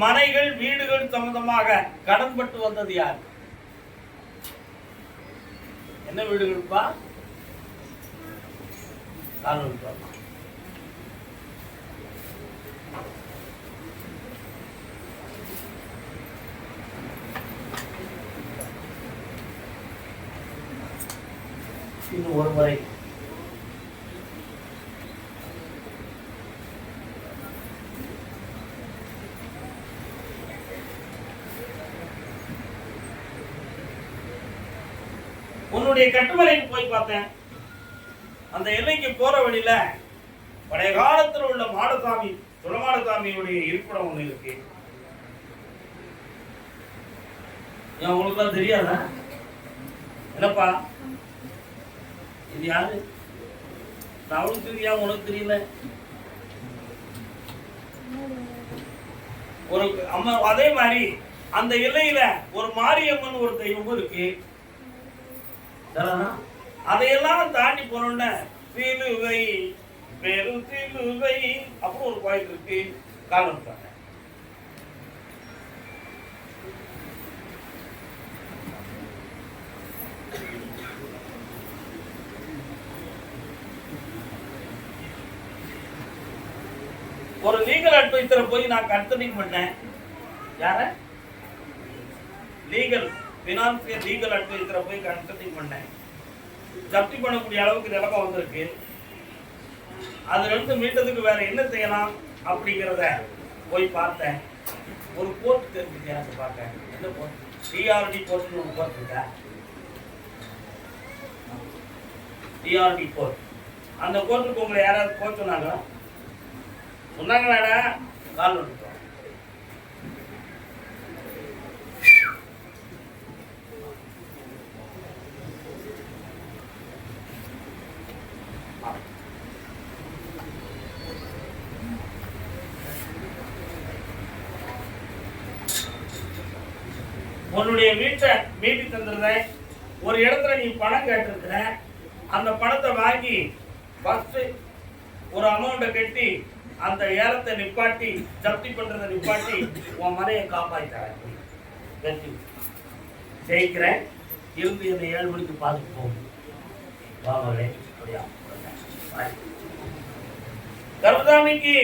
மனைகள் வீடுகள் சம்பந்தமாக கடன்பட்டு வந்தது யார்? என்ன வீடுகள்ப்பா? காரணம் இன்னும் ஒரு முறை உன்னுடைய கட்டுமலைக்கு போய் பார்த்தேன். அந்த எல்லைக்கு போற வழியில பழைய காலத்துல உள்ள மாடசாமி துளமாடசாமியுடைய இருப்பிடம் ஒண்ணு இருக்கு. உங்களுக்கு தான் தெரியாதா? என்னப்பா? இது யாரு? நான் அவளுக்கு தெரியா உனக்கு தெரியல? ஒரு அம்மா அதே மாதிரி அந்த எல்லையில ஒரு மாரியம்மன் ஒரு தெய்வம் இருக்கு. அதையெல்லாம் தாண்டி போனோம்னா சிலுவை பெரு சிலுவை. அப்புறம் ஒரு கோயில் இருக்கு. காலம் ஒரு லீகல் அட்வைசரை போய் நான் கன்சல்டிங் பண்ணேன். யார? லீகல் ஃபினான்சியல் லீகல் அட்வைசரை போய் கன்சல்டிங் பண்ணேன். ஜப்தி பண்ணக்கூடிய அளவுக்கு நிலம வந்திருக்கு. அதுலேருந்து மீட்டதுக்கு வேற என்ன செய்யலாம் அப்படிங்கிறத போய் பார்த்தேன். ஒரு கோர்ட் தெரிஞ்சுச்சு எனக்கு பார்த்தேன் என்ன கோர்ட் டிஆர்டி கோர்ட்னு ஒரு கோர்ட் இருக்கா? டிஆர்டி கோர்ட் அந்த கோர்ட்டுக்கு உங்களை யாராவது போக சொன்னாங்களா? சொன்னாங்களாடா? கால் ஒன்று உன்னுடைய வீட்டை மீட்டி தந்துடுறேன். ஒரு இடத்துல நீ பணம் கேட்டிருக்கிற அந்த பணத்தை வாங்கி ஃபர்ஸ்ட் ஒரு அமௌண்ட்டை கட்டி அந்த ஏலத்தை நிப்பாட்டி ஜப்தி பண்றதை நிப்பாட்டி உன் மனையை காப்பாற்றித்தரேன் வெற்றி ஜெயிக்கிறேன். இருந்து என்னை ஏழு மணிக்கு பார்த்துட்டு போகும் வாங்களே அப்படியா? Bye. கருதாமிக்கு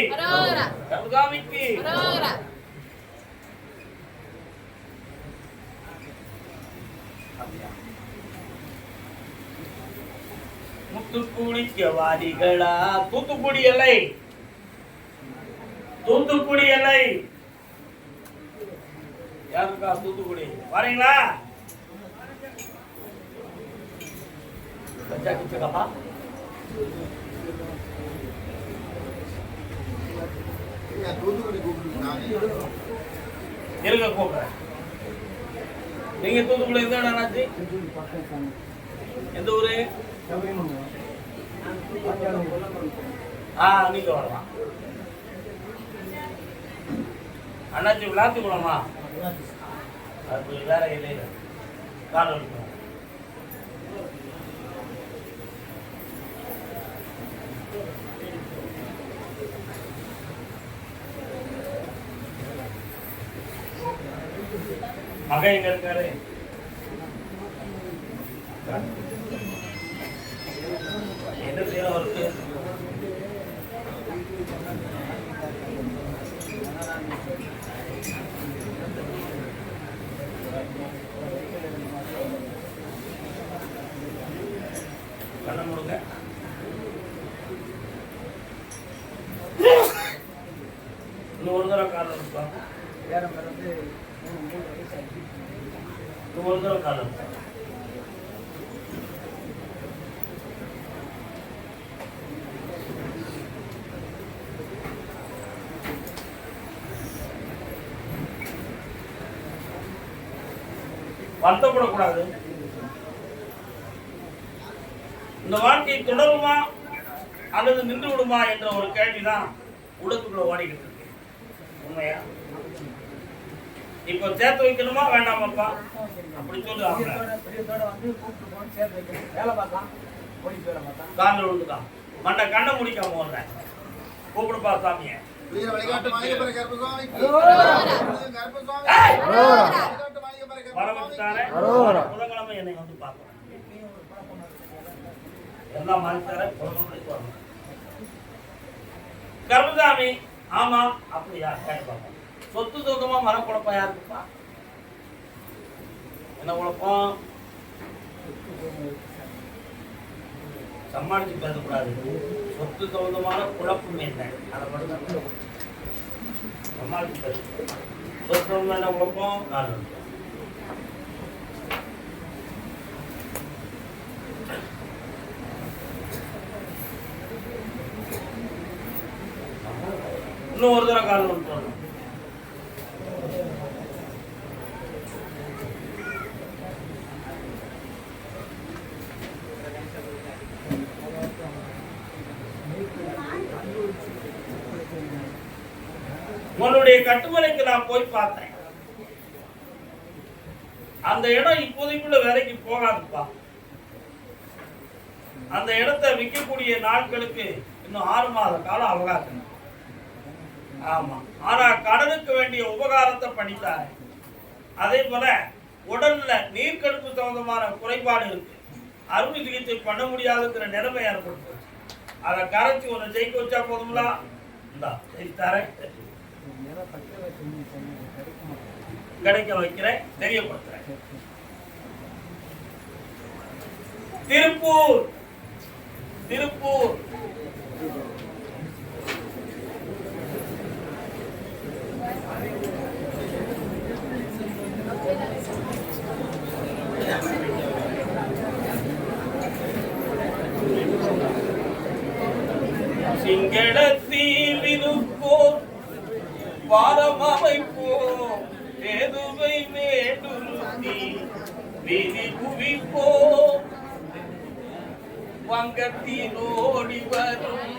முத்துக்குடிக்க வாரிகளா தூத்துக்குடி எல்லை. தூத்துக்குடி எல்லை. யாருக்கா தூத்துக்குடி? வரீங்களா? கச்சா கிச்சக்கப்பா? இருங்க கூப்பிடுறேன். நீங்க தூத்துக்குடி எந்த இடம்? எந்த ஊரு? ஆ வரலாம். அண்ணாச்சி விளாத்தி குளமா அது வேற இல்லையில கால் எடுக்கணும் மகன் எங்க இருக்காரு? Yeah. வருத்தப்படக்கூடாது. இந்த வாழ்க்கை தொடருமா அல்லது நின்று விடுமா என்ற ஒரு கேள்விதான் உடத்துக்குள்ள ஓடிக்கிட்டு இருக்கு. உண்மையா? இப்போ சேர்த்து வைக்கணுமா வேண்டாமாப்பா அப்படி சொல்லுவாங்க காலில் விழுந்துதான் மண்டை கண்ணை முடிக்காம ஓடுறேன். கூப்பிடுப்பா சாமியை. வீர வழிகாட்டு மாயப்பர கருப்பசாமிக்கு கருப்பசாமி. ஏய்! வழிகாட்டு மாயப்பர வரவிட்டாரே கருப்பசாமிக்கு புதன்கிழமை என்னை வந்து பார்க்கணும். எல்லாம் மாறிட்டாரே புதன்கிழமைக்கு வரணும் கருமசாமி ஆமா அப்படியா? கேட்டு பார்ப்போம். சொத்து சொந்தமா மனக்குழப்பம் யாருக்குப்பா என்ன குழப்பம்? சமாளிச்சு பேசக்கூடாது. சொத்து சொந்தமான குழப்பம் என்ன? அதை மட்டும் தான் என்ன குழப்பம் நாலு இன்னும் ஒரு தடவை கால் பண்ணுறோம் போடணும் உன்னுடைய கட்டுமலைக்கு நான் போய் பார்த்தேன். அந்த இடம் இப்போதைக்குள்ள வேலைக்கு போகாதுப்பா. அந்த இடத்தை விற்கக்கூடிய நாட்களுக்கு இன்னும் ஆறு மாத காலம் அவகாசம். ஆமா. ஆனா கடனுக்கு வேண்டிய உபகாரத்தை பண்ணித்தாரு. அதே போல உடல்ல நீர்க்கடுப்பு சம்பந்தமான குறைபாடு இருக்கு. அறுவை சிகிச்சை பண்ண முடியாதுங்கிற நிலைமை ஏற்பட்டு அதை கரைச்சி ஒன்று ஜெயிக்க வச்சா போதுங்களா இந்தா ஜெயிச்சு கிடைக்க வைக்கிறேன் தெரியப்படுத்துறேன். திருப்பூர் திருப்பூர். சிங்களத்தில் இருப்போம் பாரம் அமைப்போம். விதி குவிப்போ வங்கத்தில் வரும்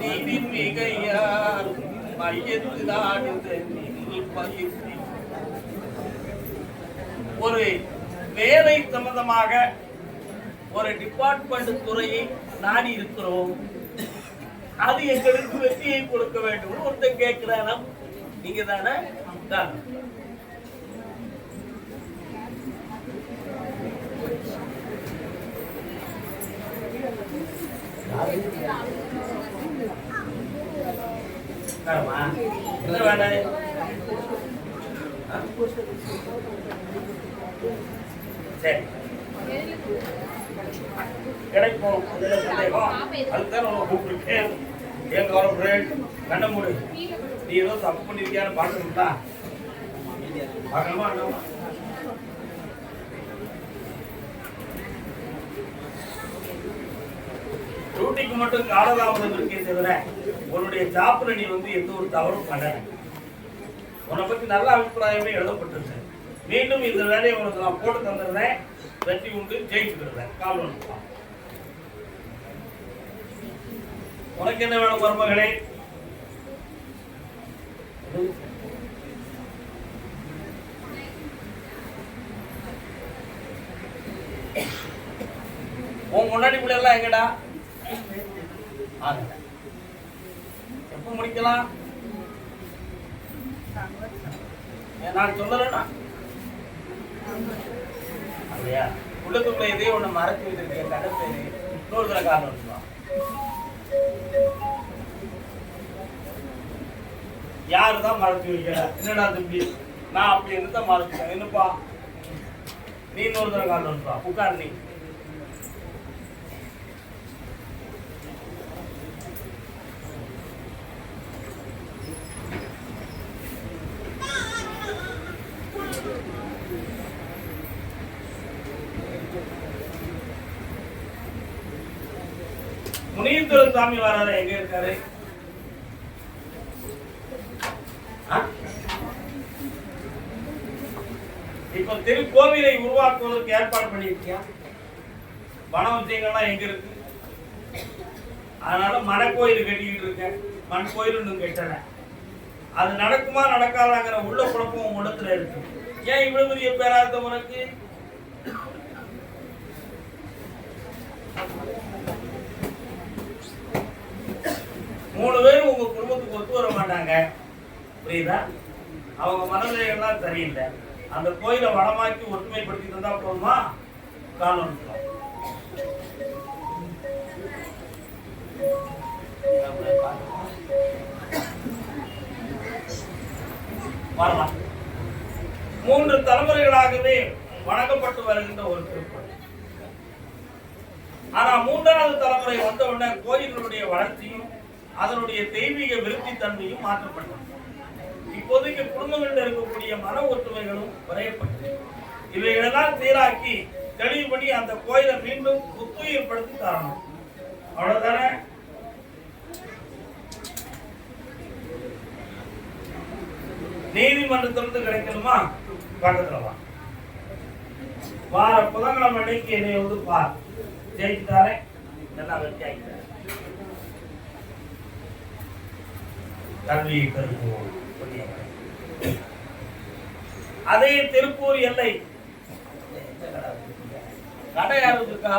நீதி மிகையார் மையத்தில் ஆடுத பயிற்சி ஒரு வேலை சம்பந்தமாக ஒரு டிபார்ட்மெண்ட் துறையை நாடி இருக்கிறோம். அது எங்களுக்கு வெற்றியை கொடுக்க வேண்டும். ஒருத்தன் கேட்கிறானா? நீங்க தானே தான் தரமா? என்ன வேணும்? ஆ? சரி. கிடைக்கும் அதுதான் உன்னை கூப்பிட்டுருக்கேன். ஏன் கவலைப்படுறேன் கண்ண நீ ஏதோ தப்பு பண்ணிருக்கியான்னு பார்க்கணும்டா. பார்க்கணுமா டியூட்டிக்கு மட்டும் காலதாமதம் இருக்கே தவிர உன்னுடைய ஜாப்ல நீ வந்து எந்த ஒரு தவறும் பண்ணல. உன்னை பத்தி நல்ல அபிப்பிராயமே எழுதப்பட்டிருக்கு. மீண்டும் இந்த வேலையை உனக்கு நான் போட்டு தந்துடுறேன். வெற்றி உண்டு ஜெயிச்சுக்கிடுறேன் கால் உனக்கு என்ன வேணும் மருமகளே? உன் முன்னாடி பிள்ளை எல்லாம் எங்கடா? எப்ப முடிக்கலாம்? நான் சொல்லலன்னா? அப்படியா? உள்ளத்துக்குள்ள இதே ஒண்ணு மறைச்சு வச்சிருக்கேன் கடை பேரு இன்னொரு தடவை காரணம் யாருதான் மறைச்சு வைக்கிற என்னடா தம்பி? நான் அப்படி என்னதான் மறைச்சிட்டேன் என்னப்பா? நீ இன்னொரு தடவை காரணம் வச்சுக்கோ. உட்கார் நீ. முனீந்திர சாமி வராரு எங்க இருக்காரு? ஆ? இப்ப திருக்கோவிலை உருவாக்குவதற்கு ஏற்பாடு பண்ணியிருக்கியா? பண விஷயங்கள்லாம் எங்க இருக்கு? அதனால மனக்கோயில் கட்டிக்கிட்டு இருக்கேன். மண் கோயில் இன்னும் கட்டல. அது நடக்குமா நடக்காதாங்கிற உள்ள குழப்பம் உன் இருக்கு. ஏன் இவ்வளவு பெரிய பேரார்த்தம் உனக்கு? மூணு பேரும் உங்க குடும்பத்துக்கு ஒத்து வர மாட்டாங்க. புரியுதா? அவங்க மனநிலைகள்லாம் சரியில்லை. அந்த கோயிலை வளமாக்கி ஒற்றுமைப்படுத்தி தந்தா போதுமா? காலம் வரலாம். மூன்று தலைமுறைகளாகவே வணங்கப்பட்டு வருகின்ற ஒரு திருப்பதி ஆனா மூன்றாவது தலைமுறை வந்த உடனே கோயிலுடைய வளர்ச்சியும் அதனுடைய தெய்வீக விருத்தி தன்மையும் மாற்றப்பட்டது. இப்போதைக்கு குடும்பங்களில் இருக்கக்கூடிய மன ஒற்றுமைகளும் வரையப்பட்டது இவைகளெல்லாம் சீராக்கி தெளிவு பண்ணி அந்த கோயிலை மீண்டும் புத்துயிர்படுத்தி தரணும் அவ்வளவுதானே? நீதிமன்றத்திலிருந்து கிடைக்கணுமா? பக்கத்துல வா. வார புதன்கிழமை அன்னைக்கு என்னை வந்து பார். ஜெயிச்சுட்டாரே. நல்லா வெற்றி ஆகிட்டாரு கல்வியை பெருக்குவோம் அதே திருப்பூர் எல்லை. கடை யார் வச்சிருக்கா?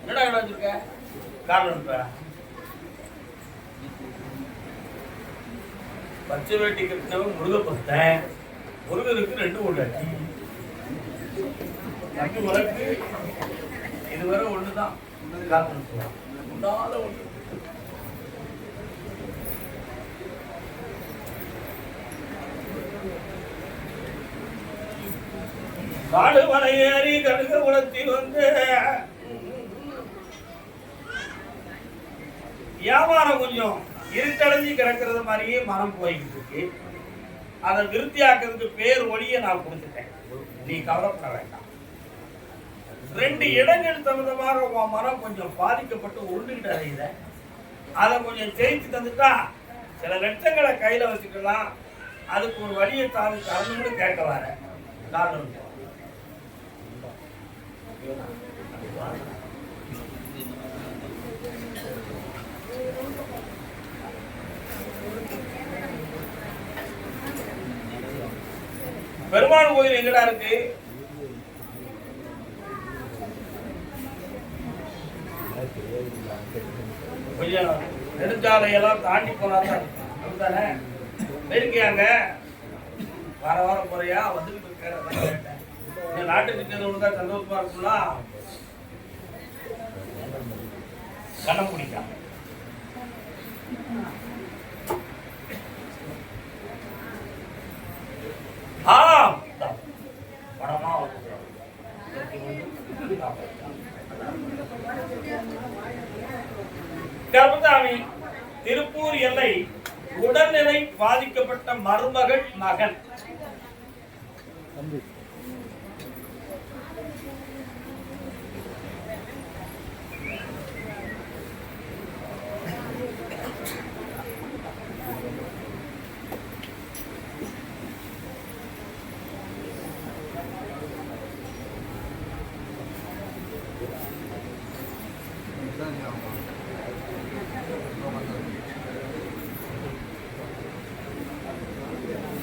என்னடா கடை வச்சிருக்க? காரணம் பச்சை வேட்டி கட்டினவன் முருகப்பத்தன். முருகனுக்கு ரெண்டு கொண்டாட்டி வழக்கு இதுவரை ஒண்ணுதான். காரணம் சொல்லலாம் உண்டாத ஒண்ணு காடு மலையேறி கடுக உலத்தி வந்து வியாபாரம் கொஞ்சம் இருட்டடைஞ்சு கிடக்கிறது மாதிரியே மரம் போய்கிட்டு இருக்கு. அதை விருத்தியாக்குறதுக்கு பேர் ஒளியை நான் கொடுத்துட்டேன். நீ கவலைப்பட வேண்டாம். ரெண்டு இடங்கள் சம்பந்தமாக உன் மரம் கொஞ்சம் பாதிக்கப்பட்டு உருண்டுகிட்டு அறையுத அதை கொஞ்சம் ஜெயிச்சு தந்துட்டா சில லட்சங்களை கையில வச்சுக்கலாம். அதுக்கு ஒரு வழியை தாழ்ந்து தரணும்னு கேட்க வர. காரணம் பெருமாள் கோயில் எங்கடா இருக்கு? கொஞ்சம் நெடுஞ்சாலையெல்லாம் தாண்டி போனா தான் இருக்கு. இருக்கியாங்க வார வாரம் போறியா? வந்துட்டு இருக்க இந்த நாட்டு இருக்கிறது ஒன்று தான் சந்தோஷமா இருக்கும்னா கண்ணம் பிடிக்காம ஆ படமா கர்மசாமி திருப்பூர் எல்லை உடல்நிலை பாதிக்கப்பட்ட மருமகள் மகன்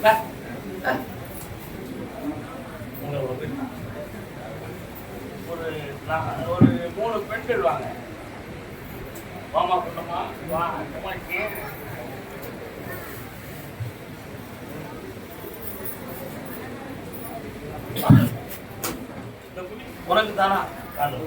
வா. வா. உங்களை ஒரு பெண். ஒரு நா- ஒரு மூணு பெண்கள் வாங்க வாமா பொண்ணுமா வா அம்மாச்சி. வா. இந்த குடி உனக்கு தானா காலு.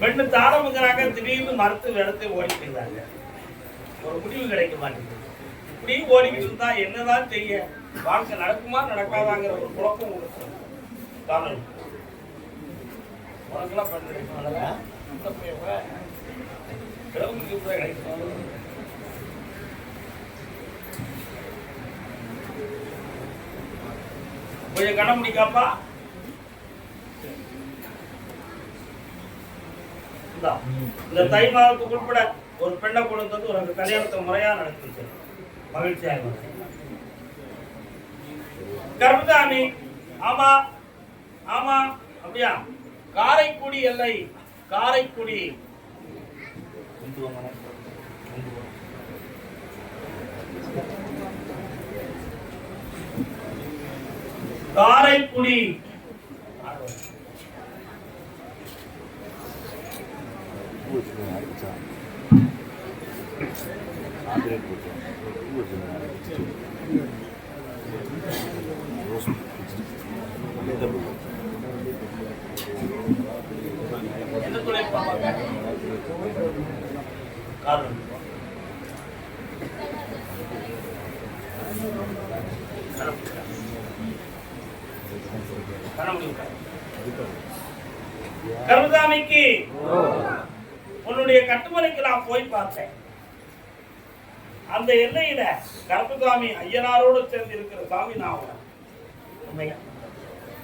பெண்ணு தானமுங்கிறாங்க திடீர்னு மறுத்து வெறுத்து ஓடி போயிடுறாங்க ஒரு முடிவு கிடைக்க மாட்டேங்குது இப்படி ஓடிக்கிட்டு இருந்தா என்னதான் செய்ய? வாழ்க்கை நடக்குமா நடக்காதாங்கிற ஒரு குழப்பம் உங்களுக்கு காரணம்? உனக்கெல்லாம் பெண் கிடைக்கும் கிழமைக்கு கூட கிடைக்கும். கொஞ்சம் கண்ண முடிக்காப்பா இந்தா. இந்த தை மாதத்துக்கு உட்பட ஒரு பெண்ணை கொண்டு வந்து உனக்கு கல்யாணத்தை முறையா நடத்தி மகிழ்ச்சியாக. கர்மசாமி ஆமா ஆமா அப்படியா? காரைக்குடி எல்லை காரைக்குடி. கொண்டு வாங்க. கொண்டு வா. காரைக்குடி எந்த துறை பார்ப்பாங்க காரணம் கருதாமிக்கு அவருடைய கட்டுமனைக்கு நான் போய் பார்த்தேன். அந்த எல்லையில கருப்புசாமி ஐயனாரோடு சேர்ந்து இருக்கிற சாமி நான்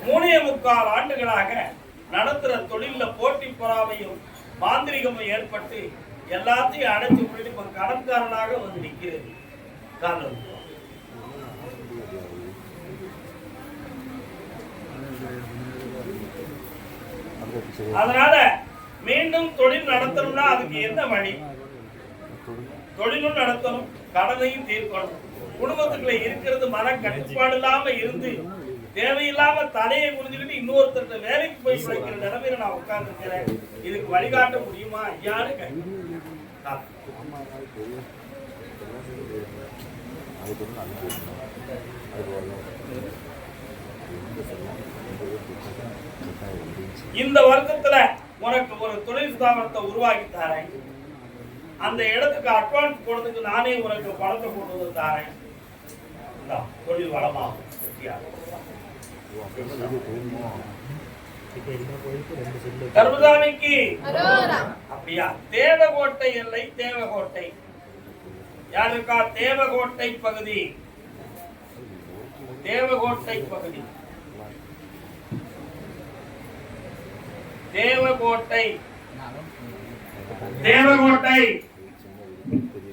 மூணே முக்கால் ஆண்டுகளாக நடத்துற தொழில போட்டி பொறாமையும் மாந்திரிகமும் ஏற்பட்டு எல்லாத்தையும் அடைச்சு விட்டுட்டு இப்ப கடன்காரனாக வந்து நிக்கிறது. காரணம் அதனால மீண்டும் தொழில் நடத்தணும்னா அதுக்கு என்ன வழி? தொழிலும் நடத்தணும் கடனையும் தீர்க்கணும். குடும்பத்துக்குள்ள இருக்கிறது மன கட்டுப்பாடு இல்லாம இருந்து தேவையில்லாம தலையை புரிஞ்சுக்கிட்டு இன்னொருத்தர்கிட்ட வேலைக்கு போய் பிழைக்கிற நிலைமையில நான் உட்கார்ந்து இருக்கிறேன் இதுக்கு வழிகாட்ட முடியுமா? ஐயான்னு கேட்டேன். இந்த வருத்தத்துல உனக்கு ஒரு தொழில் ஸ்தாபனத்தை உருவாக்கி தரேன். அந்த இடத்துக்கு அட்வான்ஸ் போடுறதுக்கு நானே உனக்கு பணத்தை கொண்டு வந்து தரேன். தொழில் வளமாகும். கருமசாமிக்கு. அப்படியா? தேவகோட்டை எல்லை தேவகோட்டை. யாருக்கா தேவகோட்டை பகுதி. தேவகோட்டை பகுதி. தேவகோட்டை. தேவகோட்டை.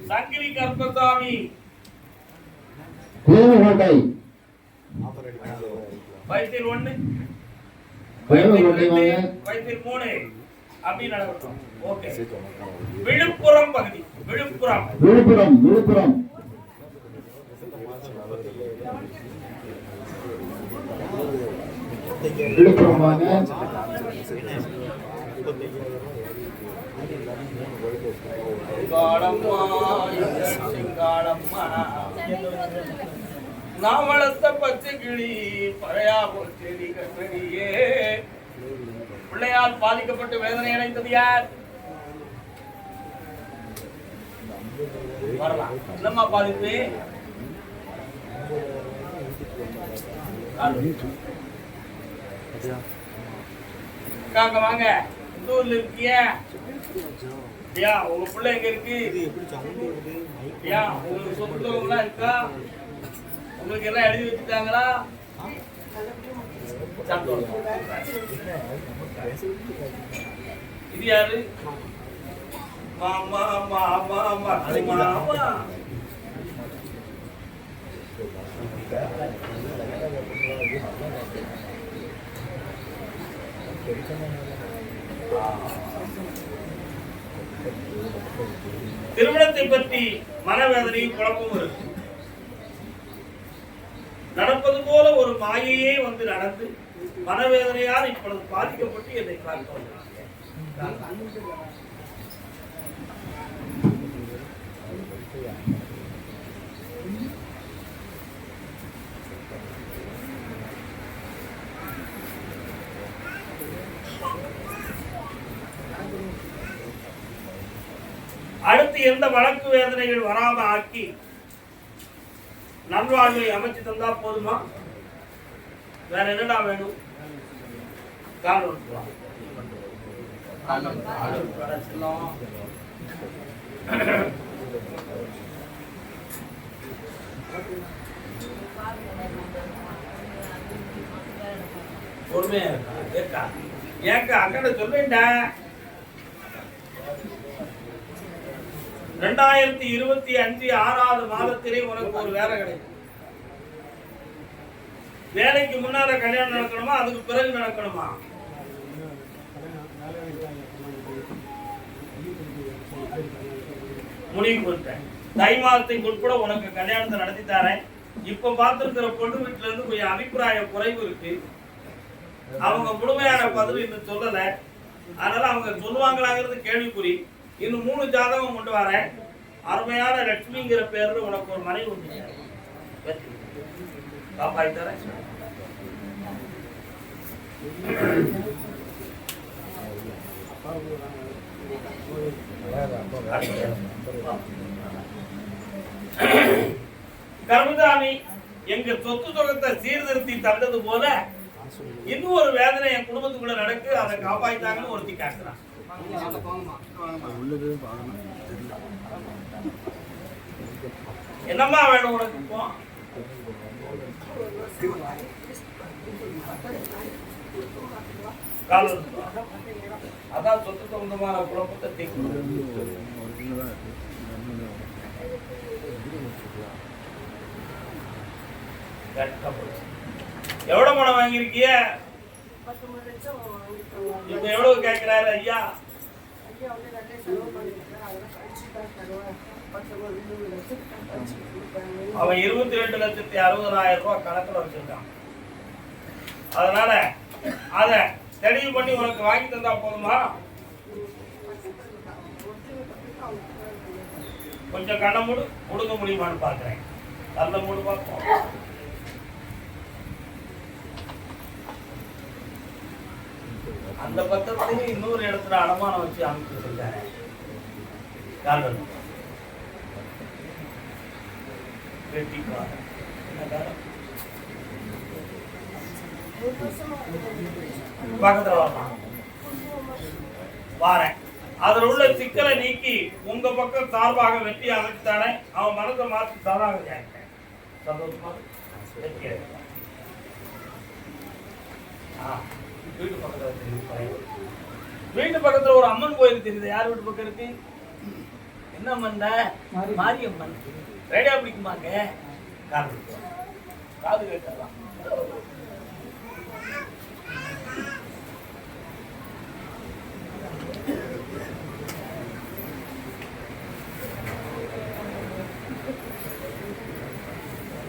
சங்கிலி கருப்பசாமி. தேவகோட்டை. வயசில் ஒண்ணு. வயசில் மூணு. அப்படி நடக்கட்டும். ஓகே. விழுப்புரம் பகுதி. விழுப்புரம். விழுப்புரம் விழுப்புரம். விழுப்புரம் வாங்க நான் வளர்த்த பச்சை கிளி பழையா செடி கட்டடியே பிள்ளையால் பாதிக்கப்பட்டு வேதனை அடைந்தது யார்? வரலாம். என்னம்மா பாதிப்பு? வாங்க. இந்த ஊர்ல இருக்கிய? ஐயா உங்க பிள்ளை எங்க இருக்கு? ஐயா உங்களுக்கு சொந்தவங்களா இருக்கா? உங்களுக்கு எல்லாம் எழுதி வச்சுட்டாங்களா. இது யாரு? மாமா மாமா மாமா திருமணத்தை பற்றி மனவேதனையும் குழப்பமும் இருக்கு நடப்பது போல ஒரு மாயையே வந்து நடந்து மனவேதனையால் இப்பொழுது பாதிக்கப்பட்டு என்னை பார்க்க வந்திருக்கிறேன். எந்த வழக்கு வேதனைகள் வராம ஆக்கி நல்வாழ்வை அமைச்சு தந்தா போதுமா? வேற என்னடா வேணும்? ஒன்று பொறுமையா இருக்கா? ஏக்கா. ஏக்கா அக்கட சொல்லேன்டா ரெண்டாயிரத்தி இருபத்தி அஞ்சு ஆறாவது மாதத்திலே உனக்கு ஒரு வேலை கிடைக்கும். வேலைக்கு முன்னால கல்யாணம் நடக்கணுமா? அதுக்கு பிறகு நடக்கணுமா? முடிவு பண்ணிட்டேன். தை மாதத்துக்கு உட்பட உனக்கு கல்யாணத்தை நடத்தி தரேன். இப்ப பார்த்திருக்கிற பொண்ணு வீட்டுல இருந்து கொஞ்சம் அபிப்பிராய குறைவு இருக்கு. அவங்க முழுமையான பதில் இன்னும் சொல்லல. அதனால அவங்க சொல்லுவாங்களாங்கிறது கேள்விக்குறி. இன்னும் மூணு ஜாதகம் கொண்டு வரேன். அருமையான லட்சுமிங்கிற பேர்ல உனக்கு ஒரு மனைவி உண்டு. காப்பாய் தரேன். கர்மதாமி எங்க சொத்து சொகத்தை சீர்திருத்தி தந்தது போல இன்னும் ஒரு வேதனை என் குடும்பத்துக்குள்ள நடக்கு. அதை காப்பாய்த்தாங்கன்னு ஒருத்தி காட்டுறான் என்னம்மா வேணும் உனக்கு? இப்போ அதான் சொத்து சொந்தமான குழப்பத்தை தீர்க்கணும் கரெக்டா எவ்வளவு பணம் வாங்கியிருக்கிய? இப்ப எவ்வளவு கேட்கிறாரு ஐயா. அவன் இருபத்தி ரெண்டு லட்சத்தி அறுபதாயிரம் ரூபாய் கணக்குல வச்சிருக்கான். அதனால அத தெளிவு பண்ணி உனக்கு வாங்கி தந்தா போதுமா? கொஞ்சம் கண்ண மூடு முடுங்க முடியுமான்னு பாக்குறேன். கண்ண மூடு பார்ப்போம். அந்த பத்திரத்தையும் இன்னொரு இடத்துல அடமானம் வச்சு அமைச்சு செஞ்சாங்க பக்கத்துல வரலாம் வாரேன். அதுல உள்ள சிக்கலை நீக்கி உங்க பக்கம் சார்பாக வெட்டி அமைத்தானே அவன் மனதை மாற்றி சாராக கேட்டேன். சந்தோஷமா? வெற்றி வீட்டு பக்கத்துல தெரியுது. வீட்டு பக்கத்துல ஒரு அம்மன் கோயில் தெரியுது. யார் வீட்டு பக்கம் இருக்கு? என்ன அம்மன் மாரியம்மன். ரேடியா பிடிக்குமாங்க காது காது கேட்கலாம்.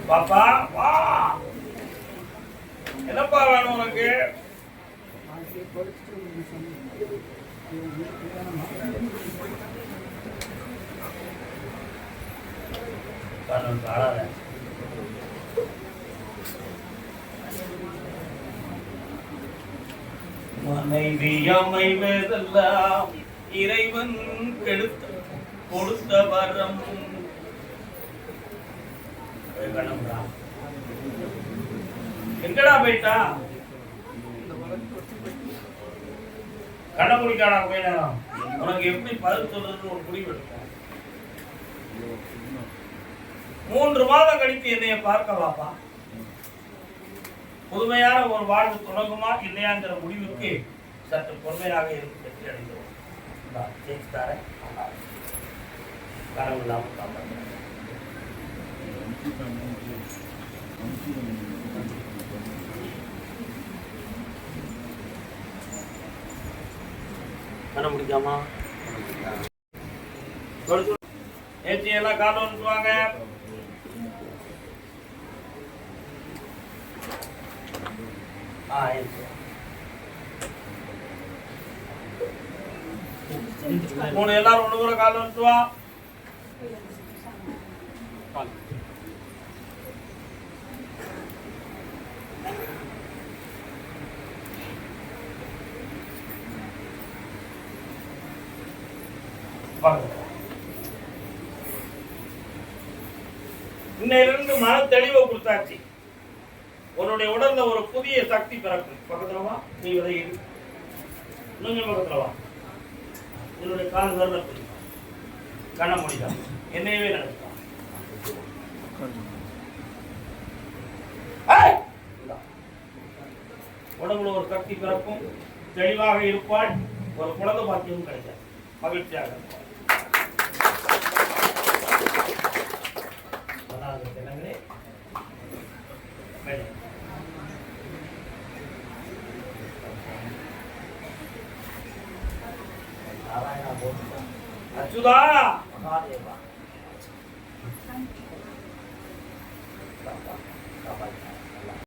பாப்பா வா. என்னப்பா வேணும் உனக்கு? காரணம் காணாத மனைவி அமைவதெல்லாம் இறைவன் கெடுத்த கொடுத்த வரம். எங்கடா போயிட்டா? கண்ணமுடிக்காடா போய் நேரம் உனக்கு எப்படி பதில் சொல்றதுன்னு ஒரு முடிவு எடுக்கும் மூன்று மாதம் கழித்து என்னைய பார்க்க வாப்பா. புதுமையான ஒரு வாழ்வு தொடங்குமா இல்லையாங்கிற முடிவுக்கு சற்று பொறுமையாக இருந்து வெற்றி அடைந்தோம். இந்தா, ஜெயிச்சுட்டாரே. கடவுள் இல்லாமல் காப்பாற்றுறேன். முடிக்காமா? ஏச்சி எல்லாம் காலம் அனுப்புவாங்க ஆ மூணு எல்லாரும் ஒன்று கூட காலம் அனுப்புவா வாங்க. இன்னையிலிருந்து மன தெளிவை உன்னுடைய உடல்ல ஒரு புதிய சக்தி பிறக்கும். பக்கத்துல வா நீ விளையிடு இன்னும் பக்கத்துல வா. என்னுடைய கால் வரல புரியும் கண்ண முடிதான் என்னையவே நடக்கலாம் உடம்புல ஒரு சக்தி பிறக்கும். தெளிவாக இருப்பாள். ஒரு குழந்தை பாக்கியமும் கிடைக்காது. மகிழ்ச்சியாக இருப்பாள். Enggak.